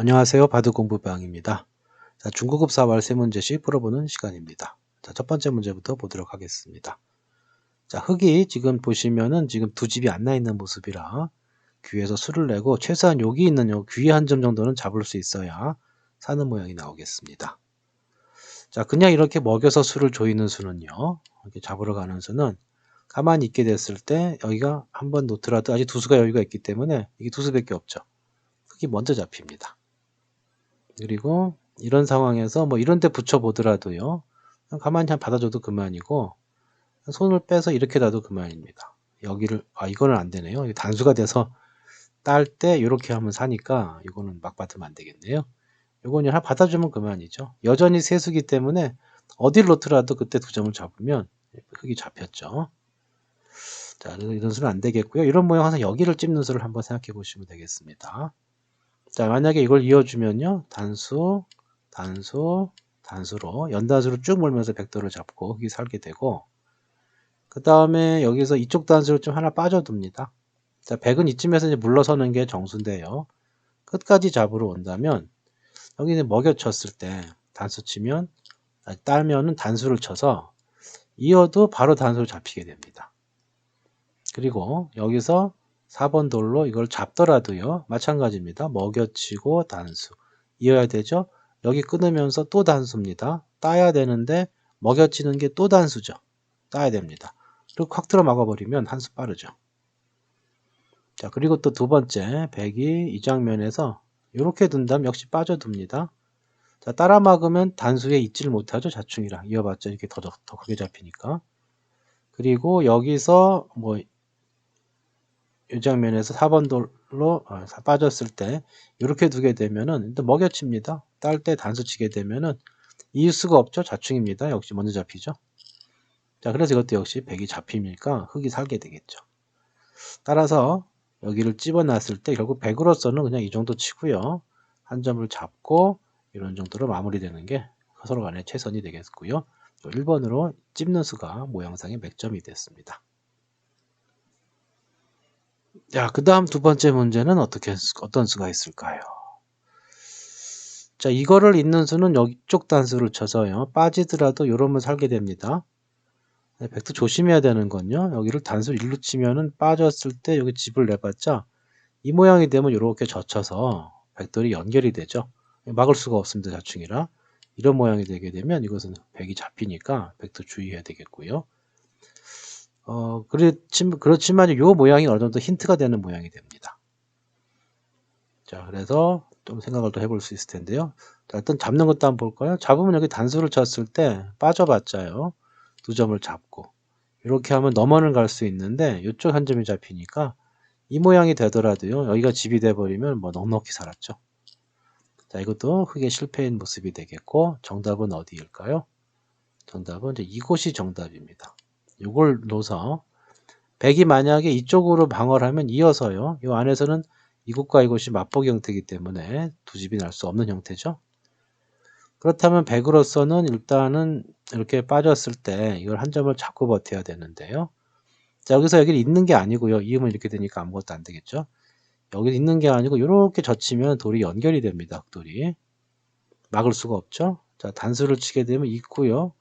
안녕하세요. 바둑 공부방입니다. 자, 중고급 사활 세 문제씩 풀어보는 시간입니다. 자, 첫 번째 문제부터 보도록 하겠습니다. 자, 흙이 지금 보시면은 지금 두 집이 안 나 있는 모습이라 귀에서 수를 내고 최소한 여기 있는 요귀한점 정도는 잡을 수 있어야 사는 모양이 나오겠습니다. 자, 그냥 이렇게 먹여서 수를 조이는 수는요. 이렇게 잡으러 가는 수는 가만히 있게 됐을 때 여기가 한 번 놓더라도 아직 두 수가 여유가 있기 때문에 이게 두 수밖에 없죠. 흙이 먼저 잡힙니다. 그리고 이런 상황에서 뭐 이런 데 붙여 보더라도요. 가만히 한 받아줘도 그만이고 손을 빼서 이렇게 놔도 그만입니다. 여기를 아 이거는 안 되네요. 단수가 돼서 딸 때 이렇게 하면 사니까 이거는 막 받으면 안 되겠네요. 이거는 하나 받아주면 그만이죠. 여전히 세수기 때문에 어딜 놓더라도 그때 두 점을 잡으면 흙이 잡혔죠. 자, 이런 수는 안 되겠고요. 이런 모양 항상 여기를 찝는 수를 한번 생각해 보시면 되겠습니다. 자, 만약에 이걸 이어주면요. 단수, 단수, 단수로 연단수로 쭉 몰면서 백도를 잡고 흙이 살게 되고 그 다음에 여기서 이쪽 단수를 좀 하나 빠져둡니다. 자, 백은 이쯤에서 이제 물러서는 게 정수인데요. 끝까지 잡으러 온다면 여기는 먹여쳤을 때 단수 치면 딸면은 단수를 쳐서 이어도 바로 단수로 잡히게 됩니다. 그리고 여기서 4번 돌로 이걸 잡더라도요. 마찬가지입니다. 먹여치고 단수. 이어야 되죠. 여기 끊으면서 또 단수입니다. 따야 되는데 먹여치는 게 또 단수죠. 따야 됩니다. 그리고 확 들어 막아버리면 한 수 빠르죠. 자 그리고 또 두 번째 백이 이 장면에서 이렇게 둔다면 역시 빠져둡니다. 자 따라 막으면 단수에 있지를 못하죠. 자충이라 이어봤자 이렇게 더, 더, 더 크게 잡히니까. 그리고 여기서 뭐 이 장면에서 4번 돌로 어, 빠졌을 때 이렇게 두게 되면은 또 먹여칩니다. 딸 때 단수 치게 되면은 이을 수가 없죠. 자충입니다. 역시 먼저 잡히죠. 자, 그래서 이것도 역시 100이 잡히니까 흙이 살게 되겠죠. 따라서 여기를 집어놨을 때 결국 100으로서는 그냥 이 정도 치고요. 한 점을 잡고 이런 정도로 마무리되는 게 서로 간의 최선이 되겠고요. 1번으로 찝는 수가 모양상의 맥점이 됐습니다. 자, 그 다음 두 번째 문제는 어떻게, 어떤 수가 있을까요? 자, 이거를 있는 수는 이쪽 단수를 쳐서요. 빠지더라도 이러면 살게 됩니다. 네, 벡터 조심해야 되는 건요. 여기를 단수 1로 치면은 빠졌을 때 여기 집을 내봤자 이 모양이 되면 이렇게 젖혀서 벡터이 연결이 되죠. 막을 수가 없습니다. 자충이라. 이런 모양이 되게 되면 이것은 백이 잡히니까 벡터 주의해야 되겠고요. 어, 그렇지, 그렇지만 이 모양이 어느 정도 힌트가 되는 모양이 됩니다. 자, 그래서 좀 생각을 더 해볼 수 있을 텐데요. 자, 일단 잡는 것도 한번 볼까요? 잡으면 여기 단수를 쳤을 때 빠져봤자요. 두 점을 잡고 이렇게 하면 넘어는 갈 수 있는데 이쪽 한 점이 잡히니까 이 모양이 되더라도요. 여기가 집이 돼버리면 뭐 넉넉히 살았죠. 자, 이것도 크게 실패인 모습이 되겠고 정답은 어디일까요? 정답은 이제 이곳이 정답입니다. 이걸 놓서 백이 만약에 이쪽으로 방어를 하면 이어서요. 이 안에서는 이곳과 이곳이 맞보기 형태이기 때문에 두 집이 날 수 없는 형태죠. 그렇다면 백으로서는 일단은 이렇게 빠졌을 때 이걸 한 점을 잡고 버텨야 되는데요. 자, 여기서 여기를 있는 게 아니고요. 이음은 이렇게 되니까 아무것도 안 되겠죠. 여기 있는 게 아니고 이렇게 젖히면 돌이 연결이 됩니다. 돌이 막을 수가 없죠. 자, 단수를 치게 되면 있고요.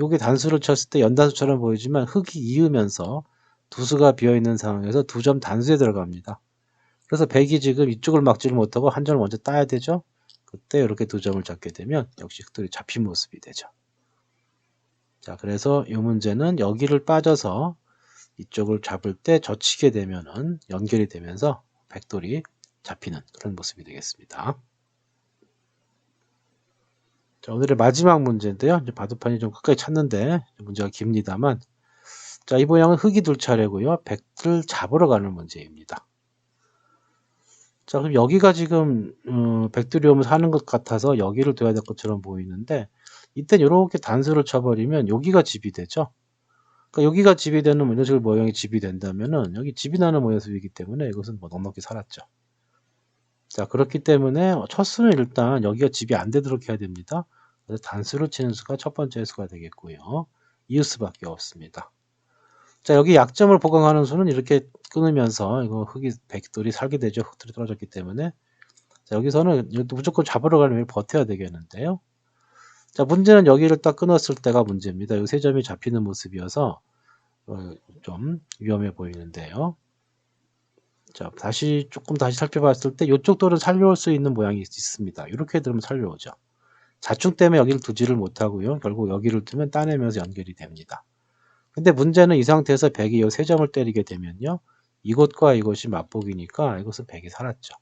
요게 단수를 쳤을 때 연단수처럼 보이지만 흙이 이으면서 두 수가 비어있는 상황에서 두 점 단수에 들어갑니다. 그래서 백이 지금 이쪽을 막지를 못하고 한 점을 먼저 따야 되죠. 그때 이렇게 두 점을 잡게 되면 역시 흙돌이 잡힌 모습이 되죠. 자, 그래서 이 문제는 여기를 빠져서 이쪽을 잡을 때 젖히게 되면은 연결이 되면서 백돌이 잡히는 그런 모습이 되겠습니다. 자, 오늘의 마지막 문제인데요. 이제 바둑판이 좀 끝까지 찾는데 문제가 깁니다만 자, 이 모양은 흙이 둘 차례고요. 백을 잡으러 가는 문제입니다. 자, 그럼 여기가 지금 음, 백들이 오면 사는 것 같아서 여기를 둬야 될 것처럼 보이는데 이땐 이렇게 단수를 쳐버리면 여기가 집이 되죠. 그러니까 여기가 집이 되는 식으로 모양이 집이 된다면은 여기 집이 나는 모습이기 때문에 이것은 뭐 넉넉히 살았죠. 자, 그렇기 때문에 첫 수는 일단 여기가 집이 안 되도록 해야 됩니다. 그래서 단수를 치는 수가 첫 번째 수가 되겠고요. 이을 수밖에 없습니다. 자, 여기 약점을 보강하는 수는 이렇게 끊으면서 이거 흙이 백돌이 살게 되죠. 흙돌이 떨어졌기 때문에 자, 여기서는 여기 무조건 잡으러 가려면 버텨야 되겠는데요. 자, 문제는 여기를 딱 끊었을 때가 문제입니다. 이 세 점이 잡히는 모습이어서 어, 좀 위험해 보이는데요. 자, 다시 조금 다시 살펴봤을 때 이쪽 돌은 살려올 수 있는 모양이 있습니다. 이렇게 들으면 살려오죠. 자충 때문에 여기를 두지를 못하고요. 결국 여기를 두면 따내면서 연결이 됩니다. 근데 문제는 이 상태에서 100이 이세 점을 때리게 되면요. 이것과 이것이 맞보기니까 이것은 100이 살았죠.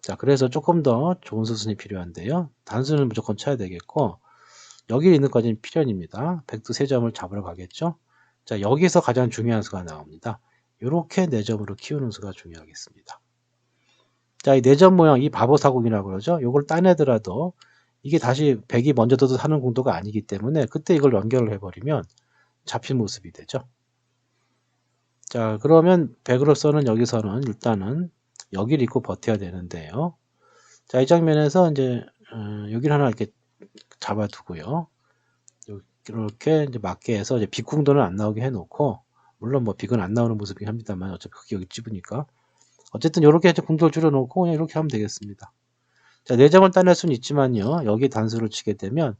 자, 그래서 조금 더 좋은 수순이 필요한데요. 단수는 무조건 쳐야 되겠고, 여기 있는 까지는 필연입니다. 100도 세 점을 잡으러 가겠죠. 자, 여기서 가장 중요한 수가 나옵니다. 이렇게 4점으로 키우는 수가 중요하겠습니다. 자, 이 4점 모양, 이 바보 사공이라고 그러죠. 이걸 따내더라도 이게 다시 100이 먼저 둬도 사는 공도가 아니기 때문에 그때 이걸 연결을 해버리면 잡힌 모습이 되죠. 자, 그러면 100으로서는 여기서는 일단은 여기를 입고 버텨야 되는데요. 자, 이 장면에서 이제 어, 여기를 하나 이렇게 잡아두고요. 이렇게 이제 맞게 해서 이제 비궁도는 안 나오게 해놓고 물론 뭐 빅은 안 나오는 모습이긴 합니다만 어차피 그게 여기 찝으니까 어쨌든 이렇게 이제 궁도를 줄여놓고 그냥 이렇게 하면 되겠습니다. 자, 4점을 따낼 수는 있지만요. 여기 단수를 치게 되면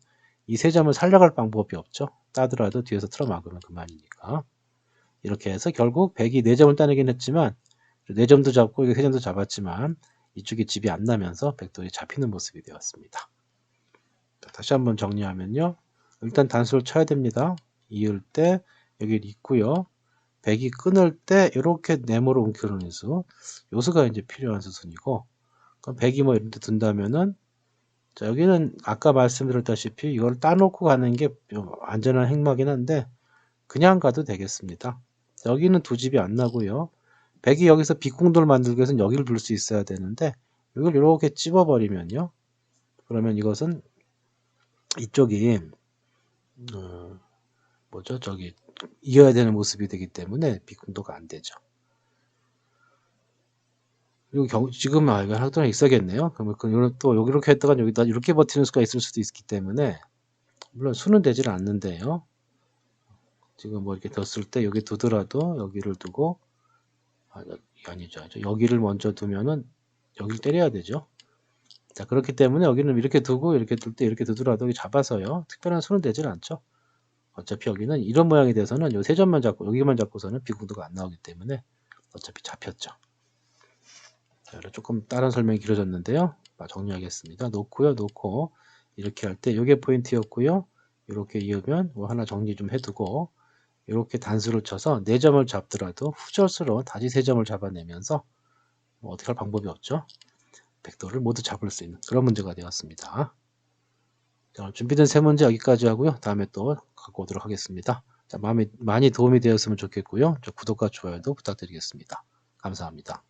이세 점을 살려갈 방법이 없죠. 따더라도 뒤에서 틀어막으면 그만이니까. 이렇게 해서 결국 100이 4점을 따내긴 했지만 4점도 잡고 이게 3점도 잡았지만 이쪽에 집이 안 나면서 백돌이 잡히는 모습이 되었습니다. 자, 다시 한번 정리하면요. 일단 단수를 쳐야 됩니다. 이을 때 여기 있고요. 100이 끊을 때 이렇게 네모로 옮겨놓는 수. 요수가 이제 필요한 수순이고 그럼 100이 뭐 이런 데 둔다면은 자, 여기는 아까 말씀드렸다시피 이걸 따놓고 가는 게좀 안전한 행마긴 한데 그냥 가도 되겠습니다. 여기는 두 집이 안 나고요. 100이 여기서 빗궁돌 만들기 위해서는 여기를 둘 수 있어야 되는데 이걸 이렇게 찝어버리면요. 그러면 이것은 이쪽이 어, 뭐죠? 저기 이어야 되는 모습이 되기 때문에 빗궁도가 안 되죠. 그리고 경, 지금 아 이거 하나 있어야겠네요. 그러면 그또 여기 이렇게 했다가 여기다 이렇게 버티는 수가 있을 수도 있기 때문에 물론 수는 되질 않는데요. 지금 뭐 이렇게 뒀을 때 여기 두더라도 여기를 두고 아, 아니죠. 여기를 먼저 두면은 여기를 때려야 되죠. 자 그렇기 때문에 여기는 이렇게 두고 이렇게 둘 때 이렇게 두더라도 여기 잡아서요. 특별한 수는 되질 않죠. 어차피 여기는 이런 모양이 돼서는 요 세 점만 잡고 여기만 잡고서는 비공도가 안 나오기 때문에 어차피 잡혔죠. 자, 조금 다른 설명이 길어졌는데요. 정리하겠습니다. 놓고요, 놓고 이렇게 할때 이게 포인트였고요. 이렇게 이으면 뭐 하나 정리 좀 해두고 이렇게 단수를 쳐서 4점을 잡더라도 후절수로 다시 3점을 잡아내면서 뭐 어떻게 할 방법이 없죠. 백도를 모두 잡을 수 있는 그런 문제가 되었습니다. 자, 준비된 세 문제 여기까지 하고요. 다음에 또 갖고 오도록 하겠습니다. 자, 마음에 많이 도움이 되었으면 좋겠고요. 구독과 좋아요도 부탁드리겠습니다. 감사합니다.